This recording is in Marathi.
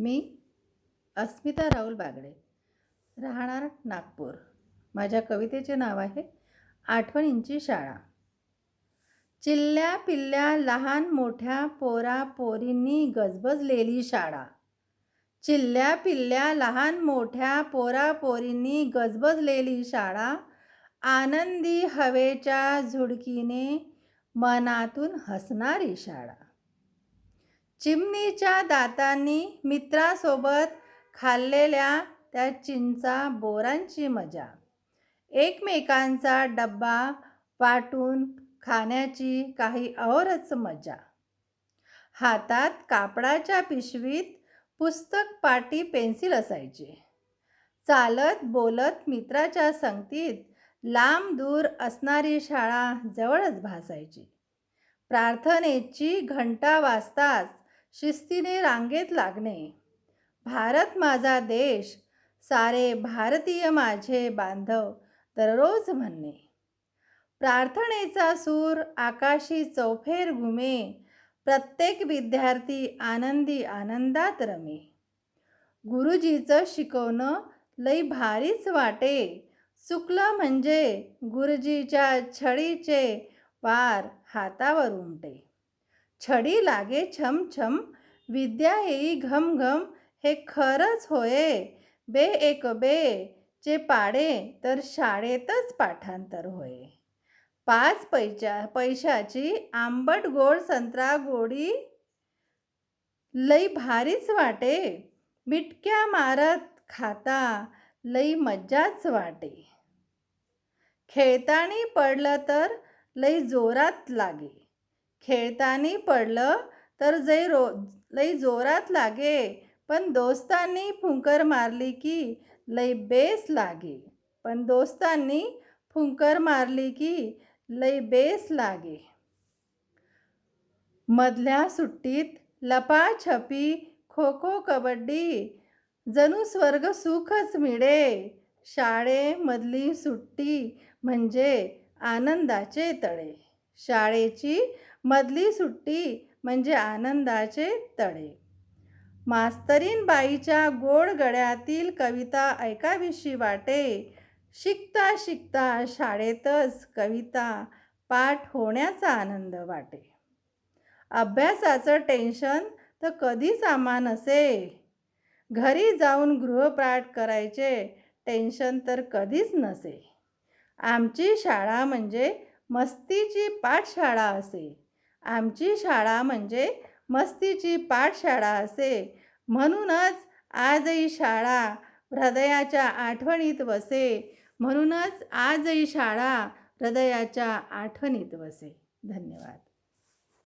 मी अस्मिता राहुल बागडे राहणार नागपूर. माझ्या कवितेचे नाव आहे आठवणींची शाळा. चिल्ल्या पिल्ल्या लहान मोठ्या पोरा पोरींनी गजबजलेली शाळा. चिल्ल्या पिल्ल्या लहान मोठ्या पोरा पोरींनी गजबजलेली शाळा. आनंदी हवेच्या झुडकीने मनातून हसणारी शाळा. चिमणीच्या दातांनी मित्रासोबत खाल्लेल्या त्या चिंचा बोरांची मजा. एकमेकांचा डब्बा वाटून खाण्याची काही औरच मजा. हातात कापडाच्या पिशवीत पुस्तक पाटी पेन्सिल असायची. चालत बोलत मित्राच्या संगतीत लांब दूर असणारी शाळा जवळच भासायची. प्रार्थनेची घंटा वाजताच शिस्तीने रांगेत लागणे. भारत माझा देश सारे भारतीय माझे बांधव दररोज म्हणणे. प्रार्थनेचा सूर आकाशी चौफेर घुमे प्रत्येक विद्यार्थी आनंदी आनंदात रमे. गुरुजीचं शिकवणं लई भारीच वाटे चुकलं म्हणजे गुरुजीच्या छडीचे वार हातावर उमटे. छडी लागे छमछम विद्या येई घम घम हे खरंच होये. बे एक बे चे पाडे तर शाळेतच पाठांतर होय. पाच पैशा पैशाची आंबट गोड संत्रा गोडी लई भारीच वाटे. मिटक्या मारत खाता लई मज्जाच वाटे. खेळतानी पडलं तर लई जोरात लागे. खेळतानी पडलं तर जै रो लई जोरात लागे. पण दोस्तांनी फुंकर मारली की लई बेस लागे. पण दोस्तांनी फुंकर मारली की लई बेस लागे. मधल्या सुट्टीत लपाछपी खो खो कबड्डी जणू स्वर्ग सुखच मिळे शाळेमधली सुट्टी म्हणजे आनंदाचे तळे शाळेची मधली सुट्टी म्हणजे आनंदाचे तळे मास्तरीन बाईच्या गोड गळ्यातील कविता ऐकाविषयी वाटे. शिकता शिकता शाळेतच कविता पाठ होण्याचा आनंद वाटे. अभ्यासाचं टेन्शन तर कधीच सामान नसे घरी जाऊन गृहपाठ करायचे टेन्शन तर कधीच नसे. आमची शाळा म्हणजे मस्तीची पाठशाळा असे. आमची शाळा म्हणजे मस्तीची पाठशाळा असे. म्हणूनच आजही शाळा हृदयाच्या आठवणीत वसे. म्हणूनच आजही शाळा हृदयाच्या आठवणीत वसे. धन्यवाद.